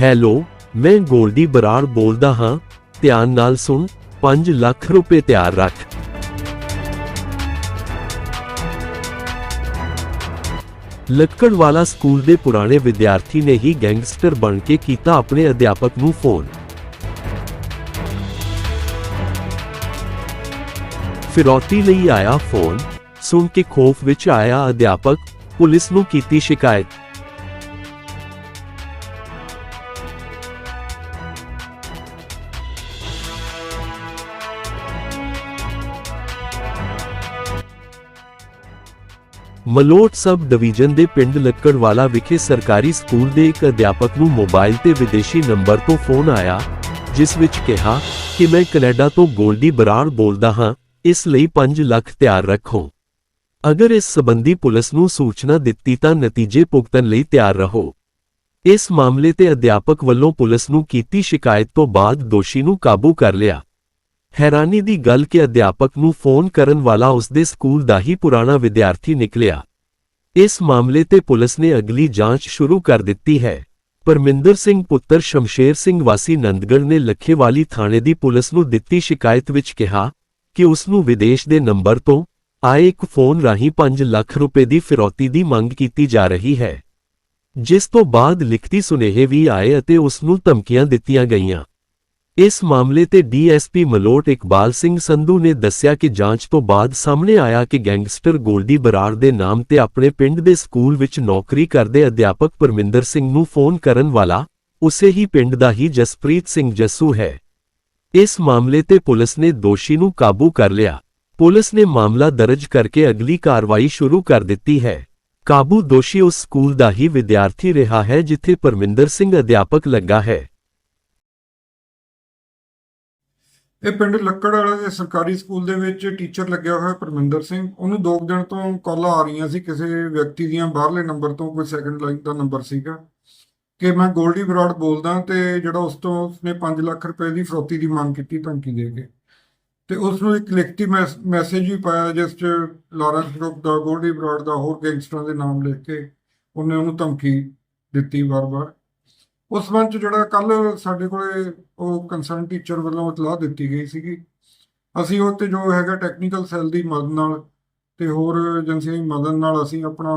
Hello, ਮੈਂ ਗੋਲਡੀ ਬਰਾੜ ਬੋਲਦਾ ਹਾਂ। ਧਿਆਨ ਨਾਲ ਸੁਣ 5 ਲੱਖ ਰੁਪਏ ਤਿਆਰ ਰੱਖ। ਲੱਕੜਵਾਲਾ ਸਕੂਲ ਦੇ ਪੁਰਾਣੇ ਵਿਦਿਆਰਥੀ ਨੇ ਹੀ ਗੈਂਗਸਟਰ ਬਣ ਕੇ ਕੀਤਾ ਆਪਣੇ ਅਧਿਆਪਕ ਨੂੰ ਫੋਨ। ਫਿਰੌਤੀ ਲਈ ਆਇਆ ਫੋਨ। ਸੁਣ ਕੇ ਖੋਫ ਵਿੱਚ ਆਇਆ ਅਧਿਆਪਕ, ਪੁਲਿਸ ਨੂੰ ਕੀਤੀ ਸ਼ਿਕਾਇਤ। ਮਲੋਟ ਸਬ ਡਿਵੀਜ਼ਨ ਦੇ ਪਿੰਡ ਲੱਕੜਵਾਲਾ ਵਿਖੇ ਸਰਕਾਰੀ ਸਕੂਲ ਦੇ ਇੱਕ ਅਧਿਆਪਕ ਨੂੰ ਮੋਬਾਈਲ ਤੇ ਵਿਦੇਸ਼ੀ ਨੰਬਰ ਤੋਂ ਫੋਨ ਆਇਆ, ਜਿਸ ਵਿੱਚ ਕਿਹਾ ਕਿ ਮੈਂ ਕੈਨੇਡਾ ਤੋਂ ਗੋਲਡੀ ਬਰਾੜ ਬੋਲਦਾ ਹਾਂ, ਇਸ ਲਈ 5 ਲੱਖ ਤਿਆਰ ਰੱਖੋ। ਅਗਰ ਇਸ ਸਬੰਧੀ ਪੁਲਿਸ ਨੂੰ ਸੂਚਨਾ ਦਿੱਤੀ ਤਾਂ ਨਤੀਜੇ ਭੁਗਤਣ ਲਈ ਤਿਆਰ ਰਹੋ। ਇਸ ਮਾਮਲੇ ਤੇ ਅਧਿਆਪਕ ਵੱਲੋਂ ਪੁਲਿਸ ਨੂੰ ਕੀਤੀ ਸ਼ਿਕਾਇਤ ਤੋਂ ਬਾਅਦ ਦੋਸ਼ੀ ਨੂੰ ਕਾਬੂ ਕਰ ਲਿਆ। ਹੈਰਾਨੀ ਦੀ ਗੱਲ ਕਿ ਅਧਿਆਪਕ ਨੂੰ ਫੋਨ ਕਰਨ ਵਾਲਾ ਉਸਦੇ ਸਕੂਲ ਦਾ ਹੀ ਪੁਰਾਣਾ ਵਿਦਿਆਰਥੀ ਨਿਕਲਿਆ। ਇਸ ਮਾਮਲੇ ਤੇ ਪੁਲਿਸ ਨੇ ਅਗਲੀ ਜਾਂਚ ਸ਼ੁਰੂ ਕਰ ਦਿੱਤੀ ਹੈ। ਪਰਮਿੰਦਰ ਸਿੰਘ ਪੁੱਤਰ ਸ਼ਮਸ਼ੇਰ ਸਿੰਘ ਵਾਸੀ ਨੰਦਗੜ੍ਹ ਨੇ ਲੱਖੇਵਾਲੀ ਥਾਣੇ ਦੀ ਪੁਲਿਸ ਨੂੰ ਦਿੱਤੀ ਸ਼ਿਕਾਇਤ ਵਿੱਚ ਕਿਹਾ ਕਿ ਉਸ ਨੂੰ ਵਿਦੇਸ਼ ਦੇ ਨੰਬਰ ਤੋਂ ਆਏ ਇੱਕ ਫੋਨ ਰਾਹੀਂ 5 ਲੱਖ ਰੁਪਏ ਦੀ ਫਿਰੌਤੀ ਦੀ ਮੰਗ ਕੀਤੀ ਜਾ ਰਹੀ ਹੈ। ਜਿਸ ਤੋਂ ਬਾਅਦ ਲਿਖਤੀ ਸੁਨੇਹੇ ਵੀ ਆਏ ਅਤੇ ਉਸ ਨੂੰ ਧਮਕੀਆਂ ਦਿੱਤੀਆਂ ਗਈਆਂ। ਇਸ ਮਾਮਲੇ ਤੇ ਡੀਐਸਪੀ ਮਲੋਟ ਇਕਬਾਲ ਸਿੰਘ ਸੰਧੂ ਨੇ ਦੱਸਿਆ ਕਿ ਜਾਂਚ ਤੋਂ ਬਾਅਦ ਸਾਹਮਣੇ ਆਇਆ ਕਿ ਗੈਂਗਸਟਰ ਗੋਲਡੀ ਬਰਾੜ ਦੇ ਨਾਮ ਤੇ ਆਪਣੇ ਪਿੰਡ ਦੇ ਸਕੂਲ ਵਿੱਚ ਨੌਕਰੀ ਕਰਦੇ ਅਧਿਆਪਕ ਪਰਮਿੰਦਰ ਸਿੰਘ ਨੂੰ ਫੋਨ ਕਰਨ ਵਾਲਾ ਉਸੇ ਹੀ ਪਿੰਡ ਦਾ ਹੀ ਜਸਪ੍ਰੀਤ ਸਿੰਘ ਜੱਸੂ ਹੈ। ਇਸ ਮਾਮਲੇ ਤੇ ਪੁਲਿਸ ਨੇ ਦੋਸ਼ੀ ਨੂੰ ਕਾਬੂ ਕਰ ਲਿਆ। ਪੁਲਿਸ ਨੇ ਮਾਮਲਾ ਦਰਜ ਕਰਕੇ ਅਗਲੀ ਕਾਰਵਾਈ ਸ਼ੁਰੂ ਕਰ ਦਿੱਤੀ ਹੈ। ਕਾਬੂ ਦੋਸ਼ੀ ਉਸ ਸਕੂਲ ਦਾ ਹੀ ਵਿਦਿਆਰਥੀ ਰਿਹਾ ਹੈ ਜਿੱਥੇ ਪਰਮਿੰਦਰ ਸਿੰਘ ਅਧਿਆਪਕ ਲੱਗਾ ਹੈ। ਇਹ ਪਿੰਡ ਲੱਕੜ ਵਾਲੇ ਦੇ ਸਰਕਾਰੀ ਸਕੂਲ ਦੇ ਵਿੱਚ ਟੀਚਰ ਲੱਗਿਆ ਹੋਇਆ ਪਰਮਿੰਦਰ ਸਿੰਘ। ਉਹਨੂੰ ਦੋ ਕੁ ਦਿਨ ਤੋਂ ਕਾਲਾਂ ਆ ਰਹੀਆਂ ਸੀ ਕਿਸੇ ਵਿਅਕਤੀ ਦੀਆਂ ਬਾਹਰਲੇ ਨੰਬਰ ਤੋਂ, ਕੋਈ ਸੈਕੰਡ ਲਾਈਨ ਦਾ ਨੰਬਰ ਸੀਗਾ। ਕਿ ਮੈਂ ਗੋਲਡੀ ਬਰਾੜ ਬੋਲਦਾ ਤੇ ਜਿਹੜਾ ਉਸ ਤੋਂ ਉਸਨੇ 5 ਲੱਖ ਰੁਪਏ ਦੀ ਫਰੋਤੀ ਦੀ ਮੰਗ ਕੀਤੀ ਧਮਕੀ ਦੇ ਕੇ। ਤੇ ਉਸ ਨੂੰ ਇੱਕ ਲਿਖਤੀ ਮੈਸੇਜ ਵੀ ਪਾਇਆ ਜਿਸ 'ਚ ਲਾਰੈਂਸ ਗਰੁੱਪ ਦਾ, ਗੋਲਡੀ ਬਰਾੜ ਦਾ, ਹੋਰ ਗੈਂਗਸਟਰਾਂ ਦੇ ਨਾਮ ਲਿਖ ਕੇ ਉਹਨੇ ਉਹਨੂੰ ਧਮਕੀ ਦਿੱਤੀ ਵਾਰ-ਵਾਰ। ਉਸ ਸੰਬੰਧ 'ਚ ਜਿਹੜਾ ਕੱਲ ਸਾਡੇ ਕੋਲੇ ਉਹ ਕੰਸਰਨ ਟੀਚਰ ਵੱਲੋਂ ਇਤਲਾਹ ਦਿੱਤੀ ਗਈ ਸੀਗੀ। ਅਸੀਂ ਉਹ ਤੇ ਜੋ ਹੈਗਾ ਟੈਕਨੀਕਲ ਸੈੱਲ ਦੀ ਮਦਦ ਨਾਲ ਤੇ ਹੋਰ ਏਜੰਸੀਆਂ ਦੀ ਮਦਦ ਨਾਲ ਅਸੀਂ ਆਪਣਾ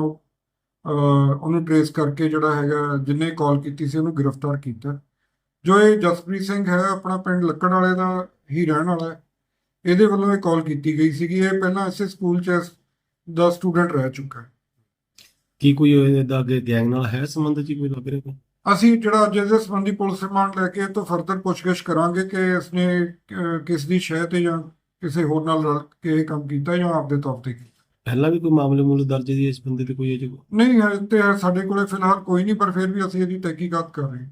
ਉਹਨੂੰ ਟਰੇਸ ਕਰਕੇ ਜਿਹੜਾ ਹੈਗਾ ਜਿੰਨੇ ਕਾਲ ਕੀਤੀ ਸੀ ਉਹਨੂੰ ਗ੍ਰਿਫਤਾਰ ਕੀਤਾ। ਜੋ ਇਹ ਜਸਪ੍ਰੀਤ ਸਿੰਘ ਹੈ, ਆਪਣਾ ਪਿੰਡ ਲੱਕੜ ਵਾਲੇ ਦਾ ਹੀ ਰਹਿਣ ਵਾਲਾ ਹੈ। ਇਹਦੇ ਵੱਲੋਂ ਇਹ ਕਾਲ ਕੀਤੀ ਗਈ ਸੀਗੀ। ਇਹ ਪਹਿਲਾਂ ਇਸੇ ਸਕੂਲ 'ਚ ਦਾ ਸਟੂਡੈਂਟ ਰਹਿ ਚੁੱਕਾ ਹੈ। ਕੀ ਕੋਈ ਇਹਦਾ ਅੱਗੇ ਗੈਂਗ ਨਾਲ ਹੈ ਸੰਬੰਧ ਜੀ ਕੋਈ ਲੱਗ ਰਿਹਾ ਕੋਈ? ਅਸੀਂ ਜਿਹੜਾ ਅੱਜ ਇਸ ਸੰਬੰਧੀ ਪੁਲਿਸ ਰਿਮਾਂਡ ਲੈ ਕੇ ਤੋਂ ਫਰਦਰ ਪੁੱਛਗਿੱਛ ਕਰਾਂਗੇ ਕਿ ਇਸਨੇ ਕਿਸ ਦੀ ਸ਼ਹਿ ਤੇ ਜਾਂ ਕਿਸੇ ਹੋਰ ਨਾਲ ਰਲ ਕੇ ਕੰਮ ਕੀਤਾ ਜਾਂ ਆਪਦੇ ਤੌਰ ਤੇ ਕੀਤਾ। ਪਹਿਲਾਂ ਵੀ ਕੋਈ ਮਾਮਲੇ ਮੂਲੇ ਦਰਜ ਦੀ ਇਸ ਬੰਦੇ ਤੇ ਕੋਈ ਅਜੇ? ਨਹੀਂ ਹੈ ਤੇ ਸਾਡੇ ਕੋਲੇ ਫਿਲਹਾਲ ਕੋਈ ਨਹੀਂ ਪਰ ਫਿਰ ਵੀ ਅਸੀਂ ਇਹਦੀ ਤਹਿਕੀਕਾਤ ਕਰ ਰਹੇ ਹਾਂ।